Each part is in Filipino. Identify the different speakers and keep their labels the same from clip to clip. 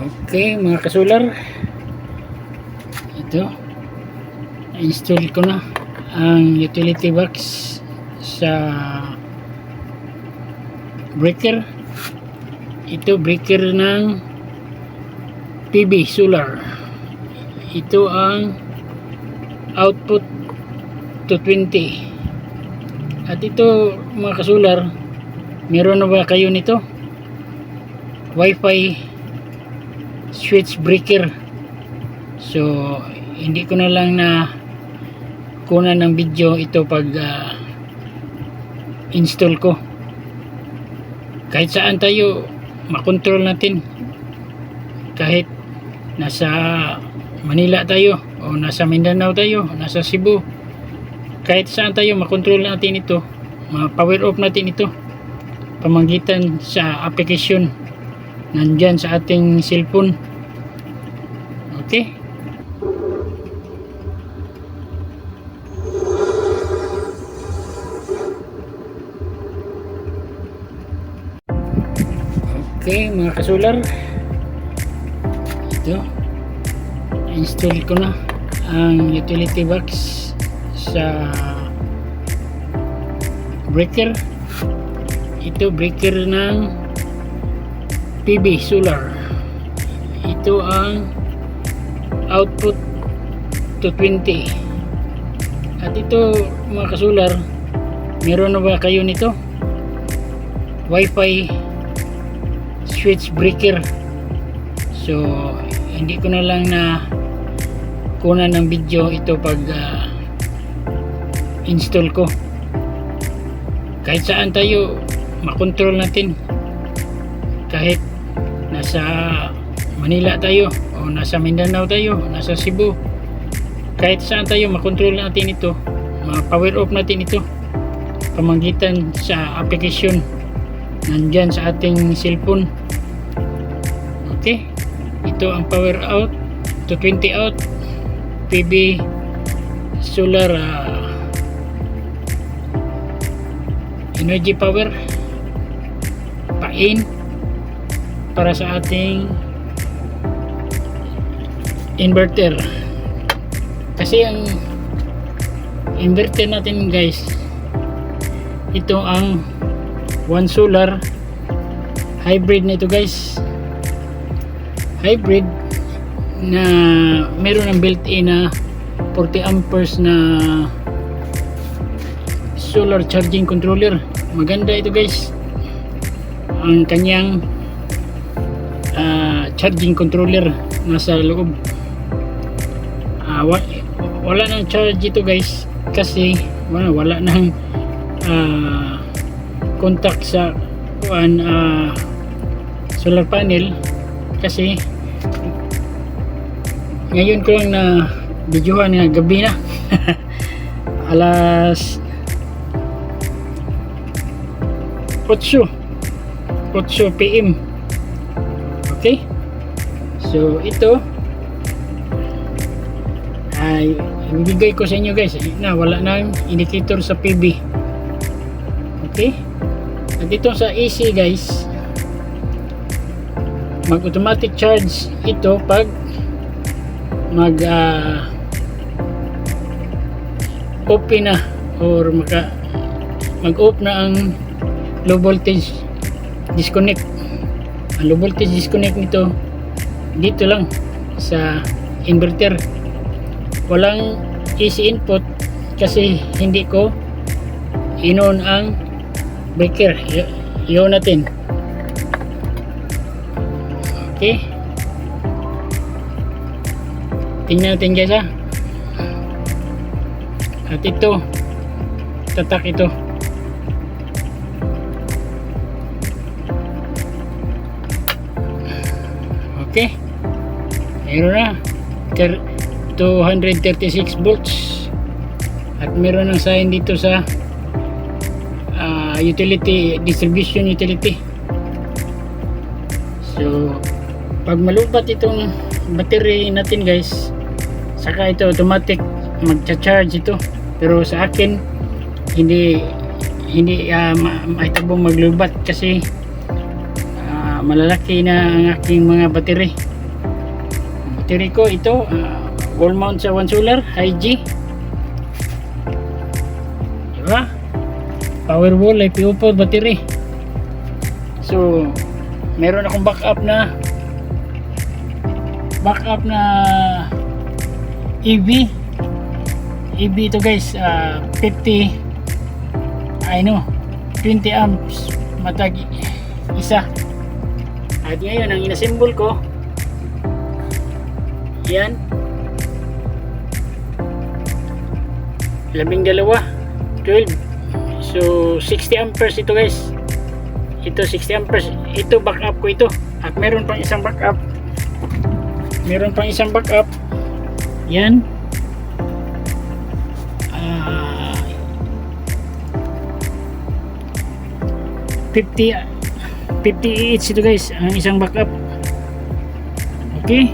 Speaker 1: Okay, mga kasular. Ito. install ko na ang utility box sa breaker. Ito breaker ng PB solar. Ito ang output to 20. At ito mga kasular, meron na ba kayo nito? Wi-Fi switch breaker. So hindi ko na lang na kunan ng video ito pag ah, install ko. Kahit saan tayo makontrol natin. Kahit nasa Manila tayo o nasa Mindanao tayo nasa Cebu kahit saan tayo makontrol natin ito. Ma-power off natin ito. Pamamagitan sa application nandyan sa ating cellphone. Okay. Okay mga kasular. Ito. Install ko na ang utility box sa breaker. Ito breaker ng PB solar. Ito ang output to 20 at ito mga kasular meron na ba kayo nito? Wifi switch breaker. So hindi ko na lang na kunan ng video ito pag ah, install ko. Kahit saan tayo makontrol natin. Kahit nasa Manila tayo o nasa Mindanao tayo nasa Cebu. Kahit saan tayo makontrol natin ito ma-power off natin ito. Pamamagitan sa application nandyan sa ating cellphone. Okay ito ang power out to 20 out. PB solar ah, energy power. Pa-in para sa ating inverter. Kasi ang inverter natin guys ito ang one solar hybrid na ito guys. Hybrid na meron ng built-in na 40 amperes na solar charging controller. Maganda ito guys. Ang kanyang ah, charging controller nasa loob. Ah, wa- wala nang charge ito guys kasi wala, wala nang ah, contact sa kuan ah, solar panel kasi ngayon ko lang na videohan nga gabi na. Alas 8 8 PM okay. So ito ay ibigay ko sa inyo guys. Na wala nang indicator sa PB okay. At dito sa AC guys. Mag automatic charge ito pag mag ah, open na or maka mag off na ang low voltage disconnect low voltage disconnect nito dito lang sa inverter. Walang AC input kasi hindi ko inon ang breaker. Yun natin. Okay. Tingnan natin guys ha. At ito tatak ito okay. Meron na. Ter- 236 volts. At meron ng sign dito sa ah, utility distribution utility. So pag malupat itong battery natin guys saka ito automatic magcha-charge ito. Pero sa akin hindi hindi uh, ma- maitabong maglubat kasi malalaki na ang aking mga battery. Battery ko ito ah, wall mount sa one solar high G. Diba? Power wall IPO4 battery. So meron akong backup na backup na EV EV ito guys ah, 50 ay no 20 amps matag isa at ngayon ang inasymbol ko yan. Labing dalawa 12 so 60 amperes ito guys. Ito 60 amperes. Ito backup ko ito. At meron pang isang backup. Meron pang isang backup. Yan. Ah, 50 50 each ito guys ang isang backup. Okay.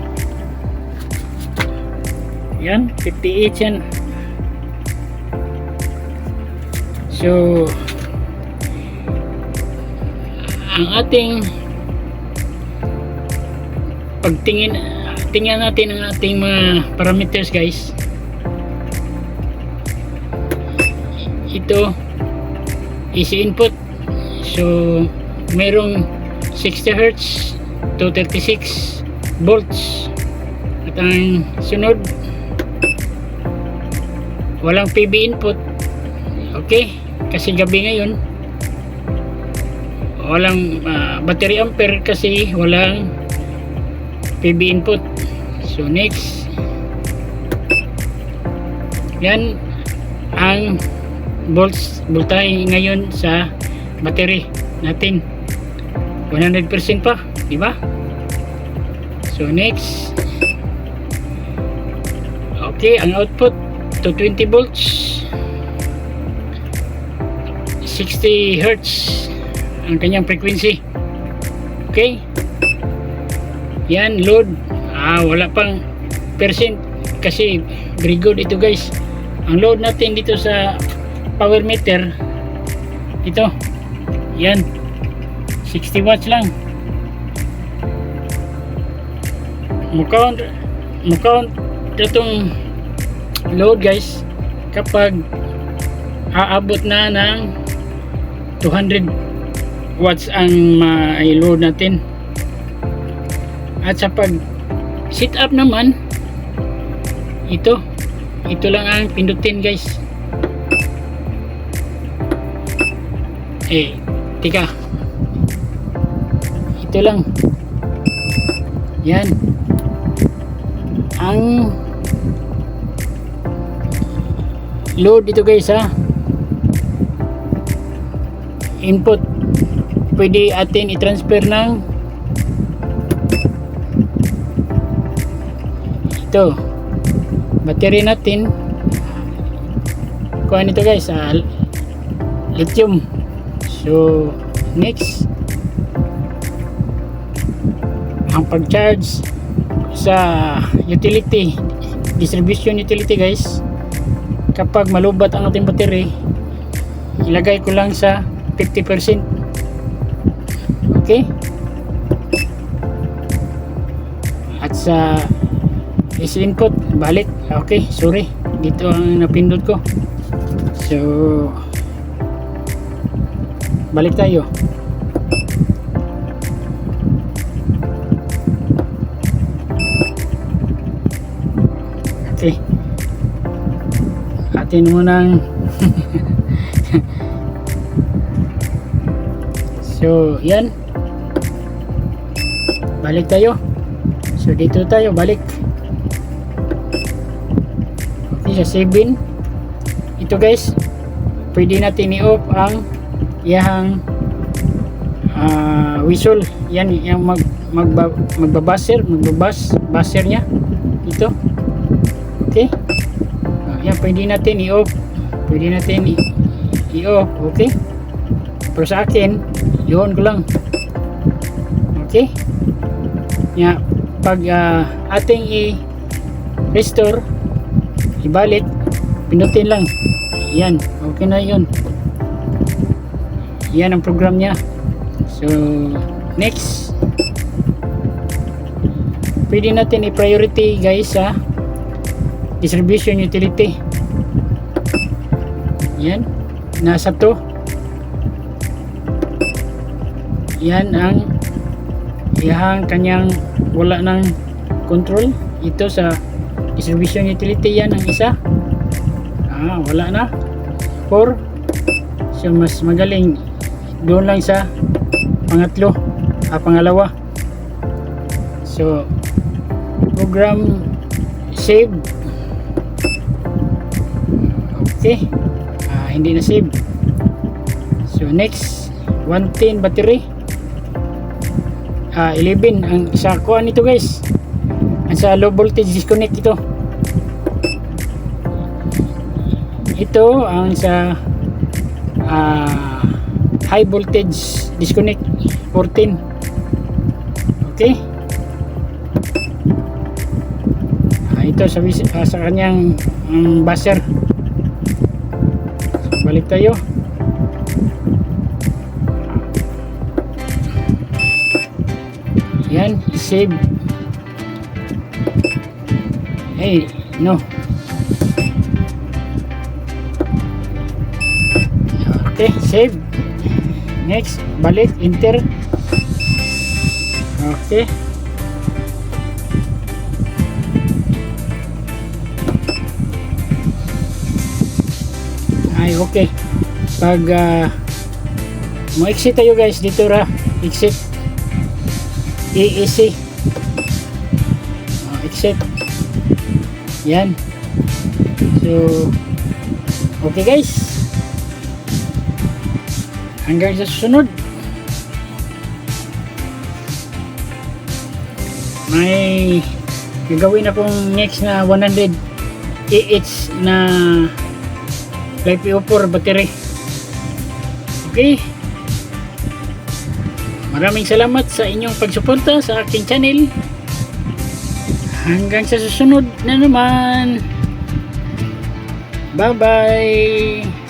Speaker 1: Yan 50 each yan. So ang ating pagtingin tingnan natin ang ating mga parameters guys. Ito easy input. So merong 60 Hz to 36 volts at ang sunod walang PB input. Okay kasi gabi ngayon walang ah, battery ampere kasi walang PB input. So next. Yan ang volts voltahe ngayon sa battery natin 100% pa di ba? So next. Okay ang output to 20 volts. 60 hertz ang kanyang frequency. Okay? Yan load. Ah wala pang percent kasi very good ito guys. Ang load natin dito sa power meter ito. Yan 60 watts lang. Mukount mukount itong load guys. Kapag aabot na ng 200 watts ang ma-load natin. At sa pag sit up naman ito ito lang ang pindutin guys. Eh tika ito lang. Yan. Ang load dito guys ha? Input. Pwede atin i-transfer ng ito. Battery natin. Kuha nito guys ah, lithium. So next ang pag-charge sa utility distribution utility guys. Kapag malubat ang ating battery ilagay ko lang sa 50% okay? At sa is input balik. Okay sorry. Dito ang napindot ko. So balik tayo okay atin munang so yan. Balik tayo. So dito tayo balik. Okay sa 7 ito guys. Pwede natin i-off ang iyahang ah, whistle. Yan yung mag magba, magbabaser magbabas baser niya. Ito okay? Ah, yan pwede natin i-off. Pwede natin i-off okay? Pero sa akin yun ko lang. Okay? Ya pag ah, ating i-restore ibalik pinutin lang. Yan okay na yun. Yan ang program niya. So next. Pwede natin i-priority guys distribution utility. Yan. Nasa to. Yan ang iyahang kanyang wala ng control. Ito sa distribution utility yan ang isa. Ah, wala na. 4. So mas magaling doon lang sa pangatlo, ah, pangalawa. So program save. Okay. Ah, hindi na save. So next 110 battery. Ah, 11 ang sa kuan nito guys. Ang sa low voltage disconnect ito. Ito ang sa ah, high voltage disconnect 14. Okay? Ah, ito sa ah, sa kanyang um, buzzer. Balik tayo. Yan, save. Hey, no. Okay, save. Next, balik, enter. Okay. Ay, okay. Pag uh, mo-exit tayo guys dito ra, exit. EEC. Oh, exit. Yan. So, okay guys. Hanggang sa susunod. May gagawin akong next na 100 AH na LiPo4 battery. Okay. Maraming salamat sa inyong pagsuporta sa aking channel. Hanggang sa susunod na naman. Bye-bye.